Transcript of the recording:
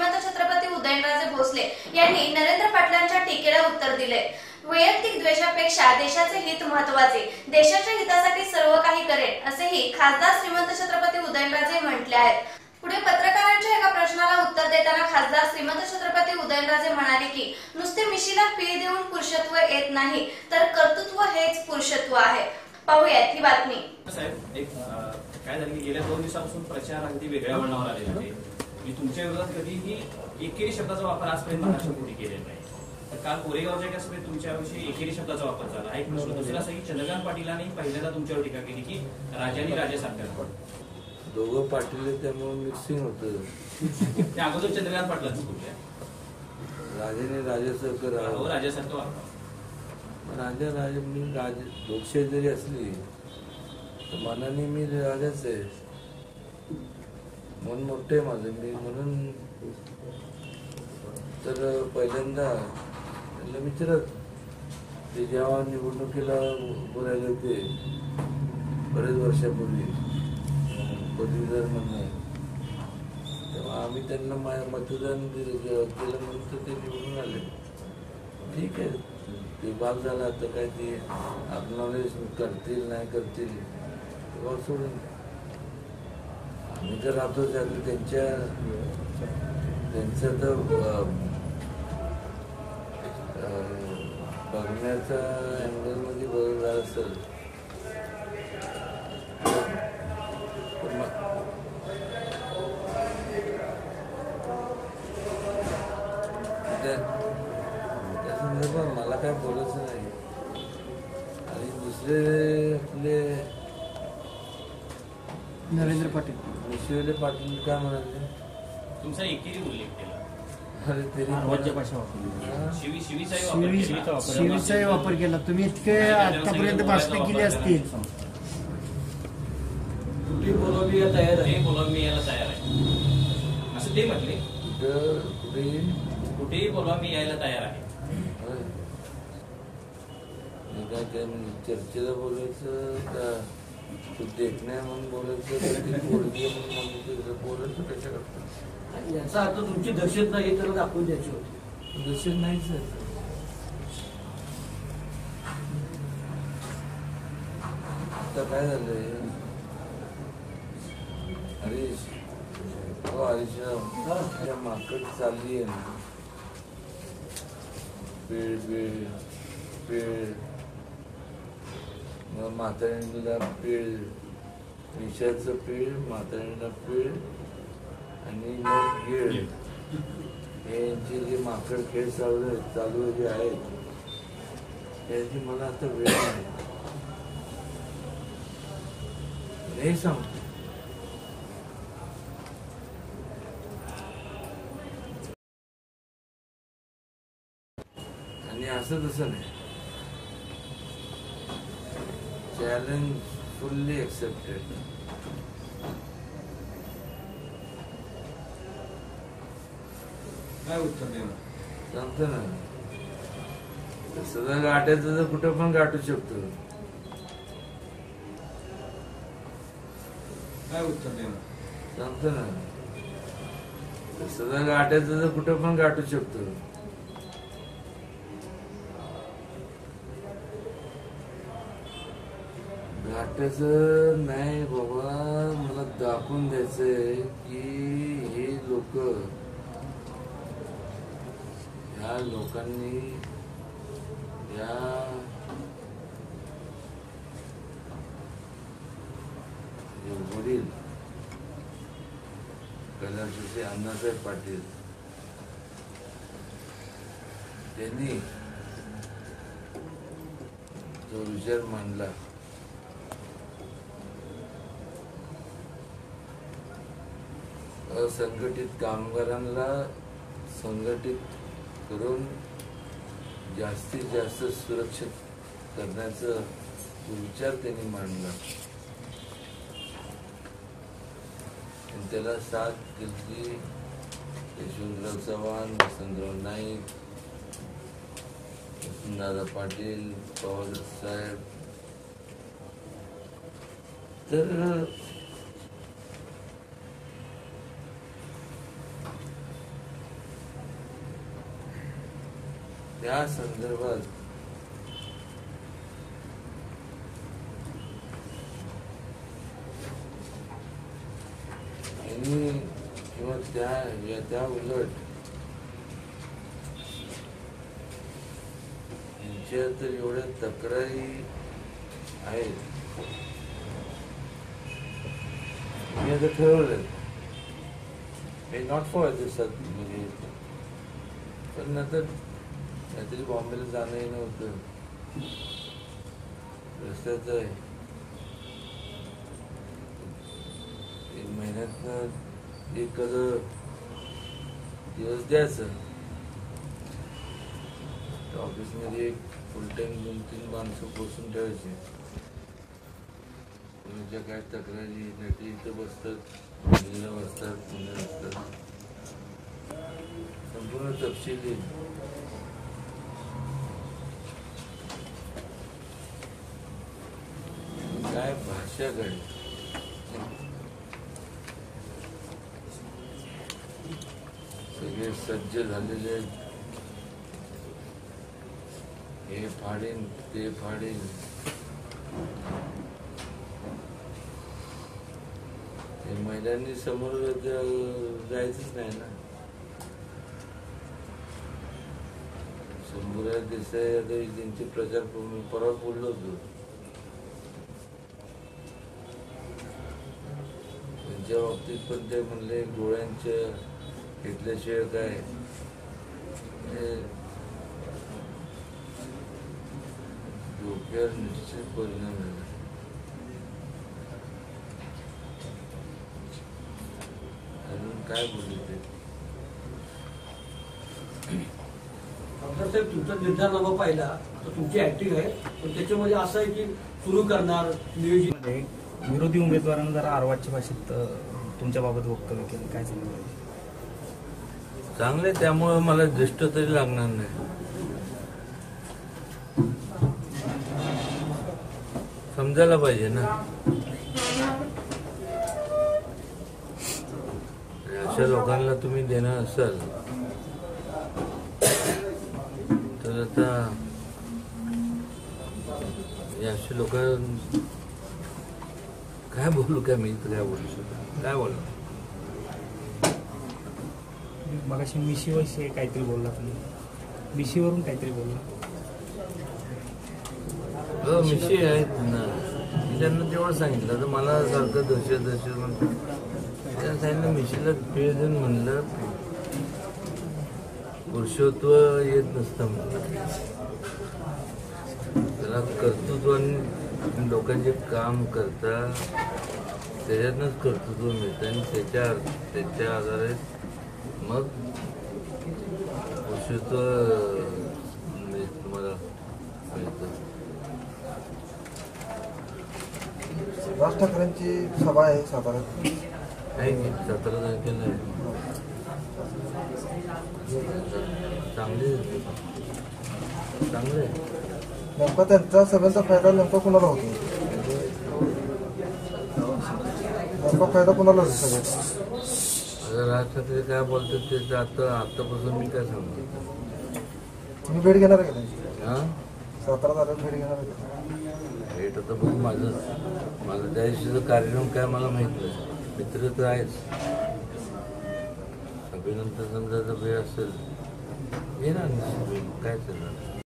श्रीमंत छत्रपती उदयनराजे भोसले यांनी नरेंद्र पाटलांच्या टीकेला उत्तर दिले. वैयक्तिक द्वेषापेक्षा देशाचे हित महत्त्वाचे देशाच्या हितासाठी सर्व काही करेल असेही खासदार श्रीमंत छत्रपती उदयनराजे म्हटले आहेत. पुढे पत्रकारांच्या एका प्रश्नाला उत्तर देताना खासदार श्रीमंत छत्रपती उदयनराजे म्हणाले की नुसते मिशीला पी देऊन पुरुषत्व येत नाही तर कर्तृत्व हेच पुरुषत्व आहे. पाहूयात ही बातमी. साहेब एक काय झालं की गेल्या दोन दिवसापासून प्रचार अगदी वेगळ्या वळणावर आलेला आहे. मी तुमच्या विरोधात कधीही एकेरी शब्दाचा वापर आजपर्यंत महाराष्ट्र कोणी केलेला नाही. तर काल कोरेगावच्या सभेत तुमच्याविषयी एकेरी शब्दाचा वापर झाला. एक प्रश्न. दुसरा सही चंद्रकांत पाटीलांनी पहिल्यांदा तुमच्यावर टीका केली की राजानी राजासारखं दोघं पाटील त्यामुळे मिक्सिंग होतं. त्या अगोदर चंद्रकांत पाटलांचं बोलल्या राजाने राजासारखं हो राजासारखं वापर राजा राजा मी राज लोकशाही जरी असली तर मनाने मी राजाच आहे. मन मोठं आहे माझं. मी म्हणून तर पहिल्यांदा त्यांना विचारत ते जेव्हा निवडणुकीला बोलायला होते बरेच वर्षापूर्वी पदवीधर म्हणून तेव्हा आम्ही त्यांना मा- मतदान दिलं केलं म्हणून तर ते निवडून आले. ठीक आहे. ते भाग झाला तर काय ते अकनॉलेज करतील नाही करतील तेव्हा सोडून मी आम्ही तर राहतो त्यातलं त्यांच्या त्यांचं तर बघण्याचा अँगलमध्ये बदल झाला असेल मग त्या- त्या संदर्भात मला काय बोलायचं नाही. आणि दुसरे आपले नरेंद्र पाटील. विश्वले पाटील काय म्हणाले? तुमचा एकेरी उल्लेख केला शिवीचाही वापर शिवी केला. तुम्ही इतके आतापर्यंत भाषण केली असतील. कुठली बोलावली तयार आहे? मी यायला तयार आहे. असं ते म्हटले. कुठं कुठेही कुठेही बोलवा मी यायला तयार आहे. काय चर्चेला बोलायचं का? तू देखण्या म्हणून बोलायचं बोलायचं कशा करता याचा अर्थ तुमची दहशत नाही तर दाखवून द्यायची होती. जसे नाहीच आहे. आता काय झालंय? हरीश हो हरीश माकड चालली आहे ना. पेळ पेळ पेळ मग म्हातारीला पेळ विषाचं पेळ म्हातारीला पेळ आणि मग गिळ हे यांचे जे माकड खेळ चालू चालू जे आहेत त्याची मला आता वेळ नाही. नाही सांगतो. आणि असं तसं नाही. चॅलेंज फुल्ली एक्सेप्टेड काय उत्तर देणार? सांगतो ना. तसं जर गाठायचं तर कुठं पण गाठू शकतो. काय उत्तर देणार? सांगतो ना. तसं जर गाठायचं तर कुठं पण गाठू शकतो. गाठायचं नाही बाबा मला दाखवून द्यायचंय की हे लोक ह्या लोकांनी या हे वडील कैलासवासी अण्णासाहेब पाटील त्यांनी जो विचार मांडला असंघटित कामगारांना संघटित करून जास्तीत जास्त सुरक्षित करण्याचा विचार त्यांनी मांडला. त्याला साथ दिली. यशवंतराव चव्हाण वसंतराव नाईक दादा पाटील पवार साहेब. तर त्या संदर्भात यांनी किंवा त्या या त्या उलट यांच्या तर एवढ्या तक्रारी आहेत. मी आता ठरवलं हे नॉट फॉर दिवसात म्हणजे पण नंतर काहीतरी बॉम्बेला जाणं येणं होतं. रस्त्याचं आहे एक महिन्यातनं एक दिवस द्यायचं. त्या ऑफिसमध्ये एक फुल टाईम दोन तीन माणसं बसून ठेवायचे. कोणाच्या काय तक्रारी नटी इथं बसतात मुलीला बसतात मुलं असतात संपूर्ण तपशील देईन सगळे सज्ज झालेले आहेत. हे फाडीन ते फाडीन. हे महिलांनी समोर जायचंच नाही ना. शंभूराज देसाई आता त्यांची प्रचार भूमी परवा बोललो होतो. त्यांच्या बाबतीत पण ते म्हणले डोळ्यांच्या घेतल्याशिवाय काय? डोक्यावर निश्चित परिणाम झाला. अजून काय बोलले ते? साहेब तुमचा निर्धारनामा पाहिला. तर तुमची ऍक्टिव्ह आहे. पण त्याच्यामध्ये असं आहे की सुरू करणार नियोजित विरोधी उमेदवारांना जरा आरवाच्या भाषेत अ, तुमच्या बाबत वक्तव्य केलं काय सांगितलं चांगले त्यामुळे मला ज्येष्ठ तरी लागणार नाही. समजायला पाहिजे ना. अशा लोकांना तुम्ही देणार असाल तर आता अशी लोकांना काय बोलू काय मी तर काय बोलू शकतो काय बोलू मगाशी मिशीविषयी काहीतरी बोलला तुम्ही. मिशीवरून काहीतरी बोलला. हो मिशी आहेत ना. मी त्यांना तेवढं सांगितलं तर मला सारखं दहशत दहशत म्हणतो त्यांना सांगितलं मिशीला पेळ देऊन म्हणलं पुरुषत्व येत नसतं म्हणलं. त्याला कर्तृत्व आणि लोकांचे काम करता त्याच्यातनंच कर्तृत्व मिळतं आणि त्याच्या त्याच्या आधारे मग पुरुषत्व म्हणजे तुम्हाला मिळतं. राज ठाकरेंची सभा आहे आहे की? सतरा तारखेला आहे. चांगले चांगले आहे. नेमका त्यांचा सभेचा फायदा नेमका कुणाला होतो? नेमका फायदा कुणाला होतो सगळ्यात आता राज ठाकरे काय बोलतात ते आता आतापासून मी काय सांगतो तुम्ही भेट घेणार आहे का त्यांची? हा? सातारा तालुक्यात भेट घेणार आहे का? भेट आता बघ माझं माझं त्या दिवशीचं कार्यक्रम काय मला माहीत नाही. मित्र तर आहेच. सभेनंतर समजा जर वेळ असेल येणार निश्चित काय चालणार?